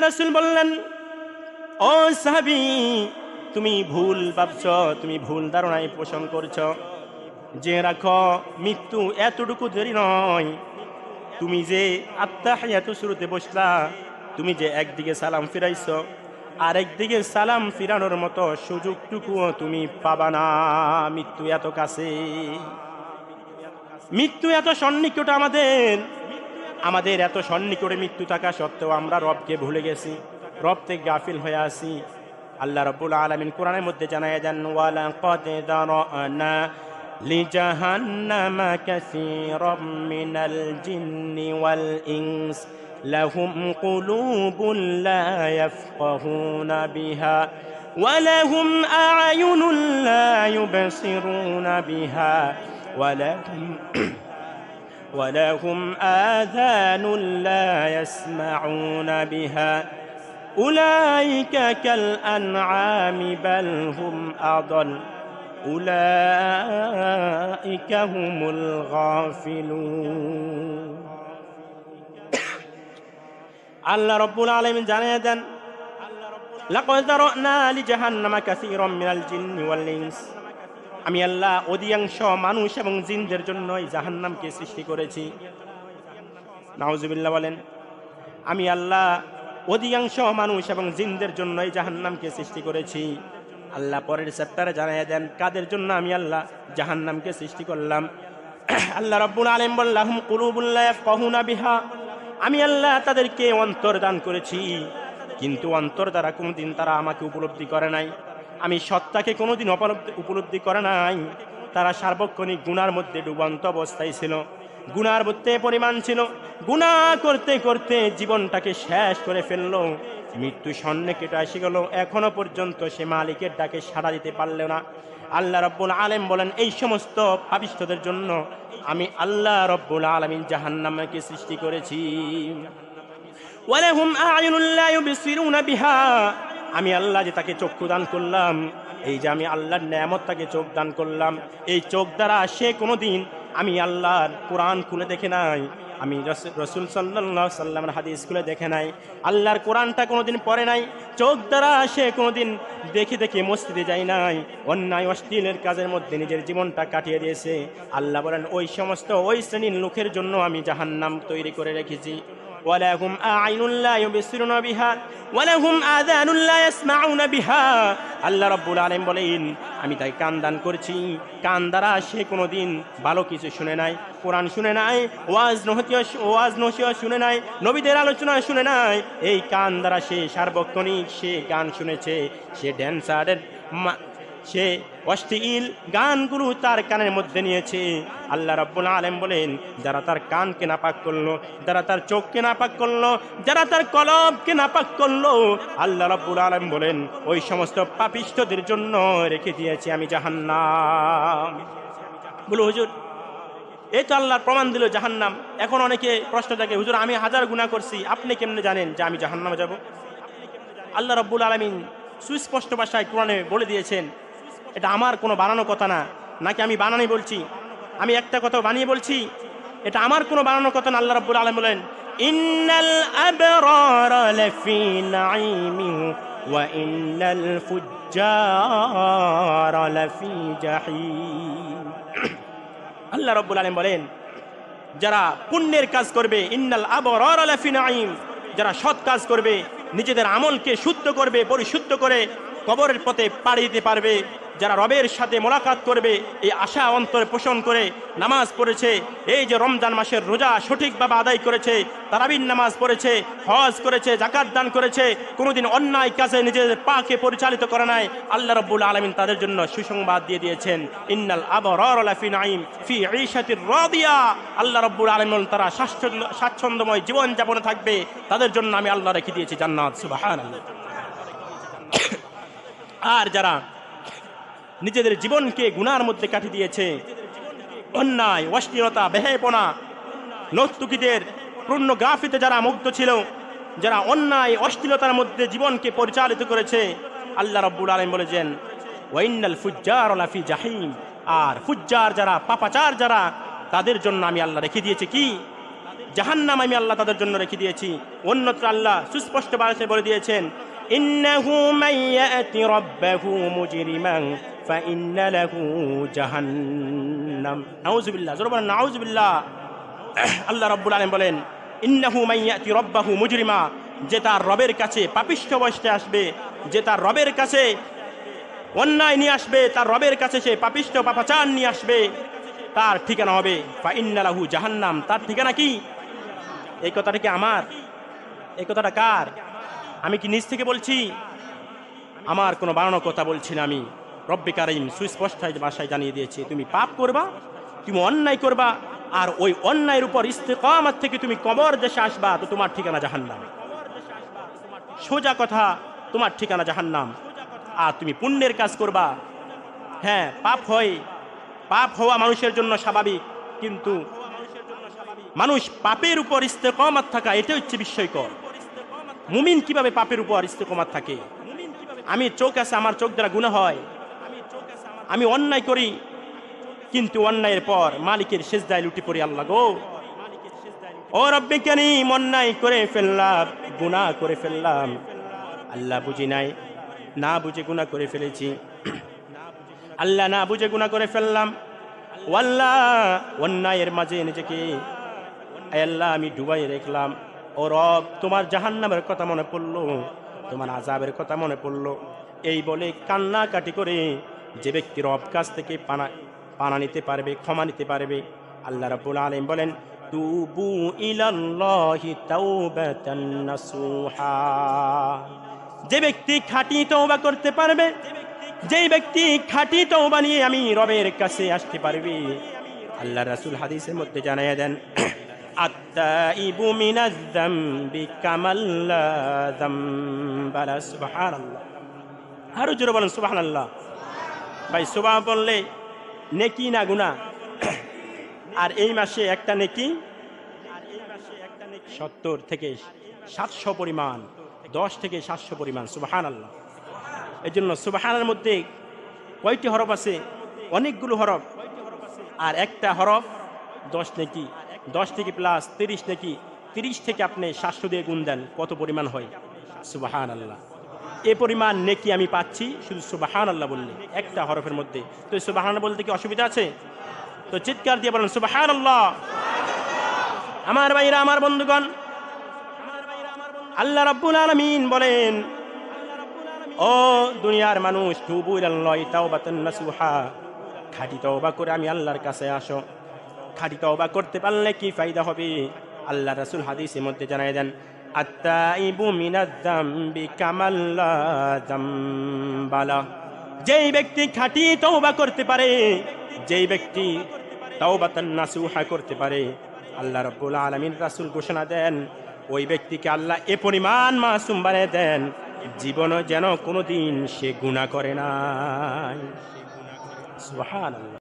রসুল বললেন, ও সাহাবি, তুমি ভুল ভাবছ, তুমি ভুল ধারণায় পোষণ করছ। যে রাখো, মৃত্যু এতটুকু দেরি নয়। তুমি যে আত্মাহিয়াত শুরুতে বসলা, তুমি যে একদিকে সালাম ফিরাইছ আর একদিকে সালাম ফিরানোর মতো সুযোগটুকুও তুমি পাবা না। মৃত্যু এত কাছে। মৃত্যু এত সন্নিকট আমাদের আমাদের এত সন্নিকটে মৃত্যু থাকা সত্ত্বেও আমরা রবকে ভুলে গেছি রব থেকে গাফিল হয়ে আসি আল্লাহ রব্বুল আলমিন কোরআনের মধ্যে জানায় যান ওয়ালা কদ দারনা لجهنم كثيرا من الجن والإنس لهم قلوب لا يفقهون بها ولهم أعين لا يبصرون بها ولهم ولهم آذان لا يسمعون بها أولئك كالأنعام بل هم أضل أولئك هم الغافلون আল্লাহ রব্বুল আলমিন জানিয়ে দেন লাকদ যারানা লিজাহান্নামা কাসীরাম মিনাল জিন্নি ওয়াল ইনস আমি আল্লাহ অধিকাংশ মানুষ এবং জিনদের জন্য এই জাহান্নামকে সৃষ্টি করেছি। নাউজুবিল্লাহ বলেন, আমি আল্লাহ অধিকাংশ মানুষ এবং জিনদের জন্য এই জাহান্নামকে সৃষ্টি করেছি। আল্লাহ পরের চ্যাপ্টারে জানাই দেন, কাদের জন্য আমি আল্লাহ জাহান্নামকে সৃষ্টি করলাম? আল্লাহ রব্বুল আলম বললাহম কুলুবুল্লাহ কহুনা বিহা। আমি আল্লাহ তাদেরকে অন্তর দান করেছি, কিন্তু অন্তর দ্বারা কোনোদিন তারা আমাকে উপলব্ধি করে নাই। আমি সত্তাকে কোনোদিন উপলব্ধি করে নাই। তারা সার্বক্ষণিক গুণার মধ্যে ডুবন্ত অবস্থায় ছিল। গুনার মধ্যে পরিমাণ ছিল। গুণা করতে করতে জীবনটাকে শেষ করে ফেলল। মৃত্যু সন্নে কেটে এসে গেল। এখনও পর্যন্ত সে মালিকের ডাকে সাড়া দিতে পারল না। আল্লাহ রব্বুল আলেম বলেন, এই সমস্ত পাবিষ্টদের জন্য আমি আল্লাহ রব্বুল আলমিন জাহান্নামকে সৃষ্টি করেছি। ওয়ালাহুম ইউবসিরুনা বিহা। আমি আল্লাহ যে তাকে চক্ষু দান করলাম, এই যে আমি আল্লাহর নেয়ামত তাকে চোখ দান করলাম, এই চোখ দ্বারা সে কোনোদিন আমি আল্লাহর কোরআন খুলে দেখে নাই, আমি রসুল সাল্লাহ সাল্লামের হাদিস খুলে দেখে নাই, আল্লাহর কোরআনটা কোনোদিন পড়ে নাই, চোখ দ্বারা সে কোনোদিন দেখে দেখে মসজিদে যায় নাই, অন্যায় অশ্লীলের কাজের মধ্যে নিজের জীবনটা কাটিয়ে দিয়েছে, আল্লাহ বলেন, ওই সমস্ত ওই শ্রেণির লোকের জন্য আমি জাহান্নাম তৈরি করে রেখেছি। ولهم أعين لا يبصرون بها ولهم آذان لا يسمعون بها আল্লাহ রব্বুল আলম বলেন আমি তাই কান দান করছি কান দ্বারা সে কোনোদিন ভালো কিছু শুনে নাই কোরআন শুনে নাই ওয়াজ নহতীয় ওয়াজ নসিয়া শুনে নাই নবীদের আলোচনা শুনে নাই এই কান দ্বারা সে সার্বক্ষণিক সে গান শুনেছে সে ড্যান্সারের সে অশ্লীল গানগুলো তার কানের মধ্যে নিয়েছে। আল্লাহ রব্বুল আলম বলেন, যারা তার কানকে নাপাক করল, যারা তার চোখকে নাপাক করল, যারা তার কলবকে নাপাক করল, আল্লাহ রব্বুল আলম বলেন, ওই সমস্ত পাপিষ্টদের জন্য রেখে দিয়েছি আমি জাহান্নাম। বলো হুজুর, এই তো আল্লাহর প্রমাণ দিল জাহান্নাম। এখন অনেকে প্রশ্ন থাকে হুজুর, আমি হাজার গুণা করছি, আপনি কেমনে জানেন যে আমি জাহান্নামে যাব? আল্লাহ রব্বুল আলমিন সুস্পষ্ট ভাষায় কোরআনে বলে দিয়েছেন এটা আমার কোনো বানানো কথা না। নাকি আমি বানানি বলছি? আমি একটা কথা বানিয়ে বলছি, এটা আমার কোনো বানানো কথা না, আল্লাহ রব্বুল আলম বলেন, ইন্নাল আবরার লাফি নাঈমি ওয়া ইন্নাল ফুজ্জার লাফি জাহিম। আল্লাহ রব্বুল আলম বলেন, যারা পুণ্যের কাজ করবে, ইন্নাল আবরার লাফি নাঈম, যারা সৎ কাজ করবে, নিজেদের আমলকে শুদ্ধ করবে, পরিশুদ্ধ করে কবরের পথে পাড়ি দিতে পারবে যারা রবের সাথে মোলাকাত করবে, এই আশা অন্তরে পোষণ করে নামাজ পড়েছে, এই যে রমজান মাসের রোজা সঠিকভাবে আদায় করেছে তারাবিন নামাজ পড়েছে, হজ করেছে জাকাত দান করেছে, কোনোদিন অন্যায় কাজে নিজেদের পাকে পরিচালিত করে নাই, আল্লাহ রব্বুল আলমিন তাদের জন্য সুসংবাদ দিয়ে দিয়েছেন, ইন্নাল আবরার ফি নাইম ফি ঈশাতির রাদিয়া। আল্লাহ রব্বুল আলমিন তারা স্বাচ্ছন্দ্য, স্বাচ্ছন্দ্যময় জীবন যাপনে থাকবে, তাদের জন্য আমি আল্লাহ রেখে দিয়েছি জান্নাত, সুবহানাল্লাহ। আর যারা নিজেদের জীবনকে গুনার মধ্যে কাটিয়ে দিয়েছে। অন্যায়, অশ্লীলতা বেহেপনা নর্তুকিদের পূর্ণ গাফিতে যারা মুগ্ধ ছিল, যারা অন্যায়, অশ্লীলতার মধ্যে জীবনকে পরিচালিত করেছে, আল্লাহ রব্বুল আলম বলেছেন ওয়াইনাল ফুজ্জার লাফি জাহিম। আর ফুজ্জার যারা, পাপাচার যারা, তাদের জন্য আমি আল্লাহ রেখে দিয়েছি কি? জাহান্নাম আমি আল্লাহ তাদের জন্য রেখে দিয়েছি। অন্যত্র আল্লাহ সুস্পষ্ট ভাষায় বলে দিয়েছেন ইন্নাহু মান ইয়াতি রাব্বাহু মুজরিমান ফাইন্না লাহু জাহান্নাম নাউজুবিল্লাহ জোরে বলেন নাউজুবিল্লাহ আল্লাহ রাব্বুল আলামিন বলেন ইন্নাহু মান ইয়াতি রাব্বাহু মুজরিমা যে তার রবের কাছে পাপিষ্ঠ বসতে আসবে, যে তার রবের কাছে অন্যায় নিয়ে আসবে, তার রবের কাছে সে পাপিষ্ট পাপাচার নিয়ে আসবে, তার ঠিকানা হবে বা ইন্নালাহু জাহান্নাম। তার ঠিকানা কি? এই কথাটা কি আমার? এই কথাটা কার? আমি কি নিজ থেকে বলছি? আমার কোনো বানানো কথা বলছি না আমি। রব্বি কারিম সুস্পষ্ট ভাষায় জানিয়ে দিয়েছে, তুমি পাপ করবা, তুমি অন্যায় করবা, আর ওই অন্যায়ের উপর ইস্তেকামাত থেকে তুমি কবর দেশে আসবা, তো তোমার ঠিকানা জাহান্নাম। সোজা কথা, তোমার ঠিকানা জাহান্নাম। আর তুমি পুণ্যের কাজ করবা। হ্যাঁ পাপ হয়। পাপ হওয়া মানুষের জন্য স্বাভাবিক, কিন্তু মানুষ পাপের উপর ইস্তেকমাত থাকা এটা হচ্ছে বিস্ময়কর। মুমিন কীভাবে পাপের উপর ইস্তেকমাত থাকে? আমি চোখ আছে, আমার চোখ দ্বারা গুণা হয়। আমি অন্যায় করি, কিন্তু অন্যায়ের পর মালিকের শেষদায় লুটি পড়ি আল্লাহ গো। ও রব্বে কেন অন্যায় করে ফেললাম, গুনাহ করে ফেললাম। আল্লাহ বুঝি নাই, না বুঝে গুনাহ করে ফেলেছি। আল্লাহ না বুঝে গুনাহ করে ফেললাম। ও আল্লাহ অন্যায়ের মাঝে নিজেকে আল্লাহ, আমি ডুবাই রাখলাম। ও রব, তোমার জাহান্নামের কথা মনে পড়ল, তোমার আজাবের কথা মনে পড়ল। এই বলে কান্নাকাটি করে যে ব্যক্তি রব কাছ থেকে পানা পানা নিতে পারবে, ক্ষমা নিতে পারবে, আল্লাহ রাব্বুল আলামিন বলেন, তুবু ইলাল্লাহি যে ব্যক্তি খাঁটি তওবা করতে পারবে, যেই ব্যক্তি খাঁটি তওবা নিয়ে আমি রবের কাছে আসতে পারবি, আল্লাহ রাসূল হাদিসের মধ্যে জানাইয়া দেন আত্তাইবু মিনাজ যামবি কামাল্লা যামবালা সুবহানাল্লাহ আরও জোরে বলেন, সুবহানাল্লাহ। ভাই সুবাহ বললে নেকি না গুনাহ? আর এই মাসে একটা নেকি? সত্তর থেকে সাতশো পরিমাণ, দশ থেকে সাতশো পরিমাণ সুবাহান আল্লাহ এই জন্য সুবাহানের মধ্যে কয়টি হরফ আছে? অনেকগুলো হরফ। আর একটা হরফ দশ নেকি। দশ থেকে প্লাস তিরিশ নেকি তিরিশ থেকে আপনি সাতশো দিয়ে গুণ দেন, কত পরিমাণ হয়? সুবাহান আল্লাহ এ পরিমাণ নেকি আমি পাচ্ছি, শুধু সুবাহান আল্লাহ বললে, একটা হরফের মধ্যে। তো সুবাহান বলতে কি অসুবিধা আছে? তো চিৎকার দিয়ে বলেন সুবাহান আল্লাহ আমার ভাইরা, আমার বন্ধুগণ, আল্লাহ রাব্বুল আলামিন বলেন, ও দুনিয়ার মানুষ, তুবু ইলাল্লাহি তাওবাতান নাসুহা। খাঁটি তওবা করে আমি আল্লাহর কাছে আসো। খাঁটি তওবা করতে পারলে কি ফায়দা হবে? আল্লাহ রাসূল হাদিসের মধ্যে জানায় দেন, আত্তাইবু মিনাজ যামবি কামাল্লা যামবালা যেই ব্যক্তি খাঁটি তওবা করতে পারে, যেই ব্যক্তি তাওবাতান নাসুহা করতে পারে, আল্লাহ রাব্বুল আলামিন রাসূল ঘোষণা দেন, ওই ব্যক্তিকে আল্লাহ এ পরিমাণ মাসুম বানিয়ে দেন, জীবনও যেন কোনোদিন সে গুনাহ করে না সুবহানাল্লাহ।